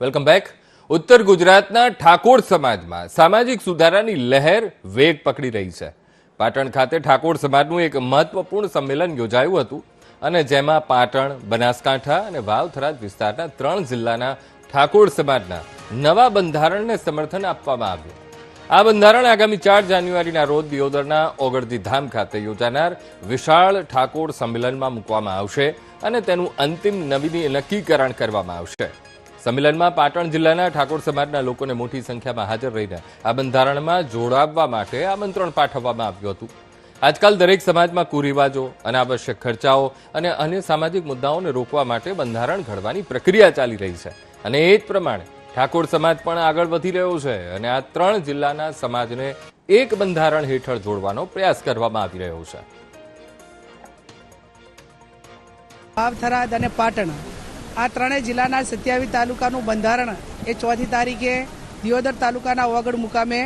Welcome back. ઉત્તર ગુજરાતના ઠાકોર સમાજમાં સામાજિક સુધારાની લહેર વેગ પકડી રહી છે. પાટણ ખાતે ઠાકોર સમાજનું એક મહત્વપૂર્ણ સંમેલન યોજાયું હતું અને જેમાં પાટણ, બનાસકાંઠા અને વાવથરાજ વિસ્તારના ત્રણ જિલ્લાના ઠાકોર સમાજના નવા બંધારણને સમર્થન આપવામાં આવ્યું. આ બંધારણ આગામી ચાર જાન્યુઆરીના રોજ દિયોદરના ઓગળતી ધામ ખાતે યોજાનાર વિશાળ ઠાકોર સંમેલનમાં મૂકવામાં આવશે અને તેનું અંતિમ નવીની નક્કીકરણ કરવામાં આવશે. સંમેલનમાં પાટણ જિલ્લાના ઠાકોર સમાજના લોકોને મોટી સંખ્યામાં હાજર રહીને આ બંધારણમાં જોડાવવા માટે આમંત્રણ પાઠવવામાં આવ્યું હતું. આજકાલ દરેક સમાજમાં કુરિવાજો, અનાવશ્યક ખર્ચાઓ અને અન્ય સામાજિક મુદ્દાઓને રોકવા માટે બંધારણ ઘડવાની પ્રક્રિયા ચાલી રહી છે. અને એ જ પ્રમાણે ઠાકોર સમાજ પણ આગળ વધી રહ્યો છે અને આ ત્રણ જિલ્લાના સમાજને એક બંધારણ હેઠળ જોડવાનો પ્રયાસ કરવામાં આવી રહ્યો છે. પાટણ આ ત્રણેય જિલ્લાના સત્યાવીસ તાલુકાનું બંધારણ એ ચોથી તારીખે દિયોદર તાલુકાના ઓગળ મુકામે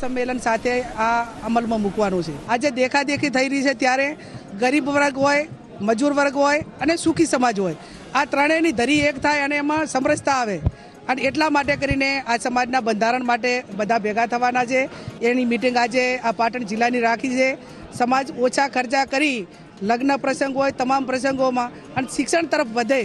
સંમેલન સાથે આ અમલમાં મૂકવાનું છે. આજે દેખાદેખી થઈ રહી છે ત્યારે ગરીબ વર્ગ હોય, મજૂર વર્ગ હોય અને સુખી સમાજ હોય. આ ત્રણેયની ધરી એક થાય અને એમાં સમરસતા આવે. અને એટલા માટે કરીને આ સમાજના બંધારણ માટે બધા ભેગા થવાના છે. એની મિટિંગ આજે આ પાટણ જિલ્લાની રાખી છે. સમાજ ઓછા ખર્ચા કરી, લગ્ન પ્રસંગ હોય, તમામ પ્રસંગોમાં અને શિક્ષણ તરફ વધે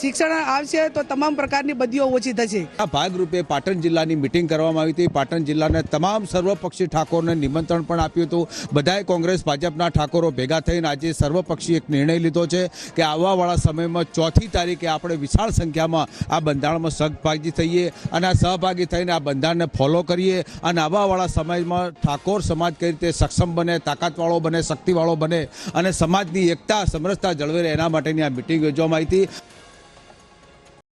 શિક્ષણ આવશે તો તમામ પ્રકારની બદીઓ ઓછી થશે. આ ભાગરૂપે પાટણ જિલ્લાની મિટિંગ કરવામાં આવી હતી. પાટણ જિલ્લાના તમામ સર્વપક્ષી ઠાકોરને નિમંત્રણ પણ આપ્યું હતું. બધાએ કોંગ્રેસ, ભાજપના ઠાકોરો ભેગા થઈને આજે સર્વપક્ષી એક નિર્ણય લીધો છે કે આવવાવાળા સમયમાં ચોથી તારીખે આપણે વિશાળ સંખ્યામાં આ બંધારણમાં સહભાગી થઈએ અને આ સહભાગી થઈને આ બંધારણને ફોલો કરીએ અને આવવાવાળા સમયમાં ઠાકોર સમાજ કઈ રીતે સક્ષમ બને, તાકાતવાળો બને, શક્તિવાળો બને અને સમાજની એકતા, સમરસતા જળવે રહે એના માટેની આ મિટિંગ યોજવામાં આવી હતી.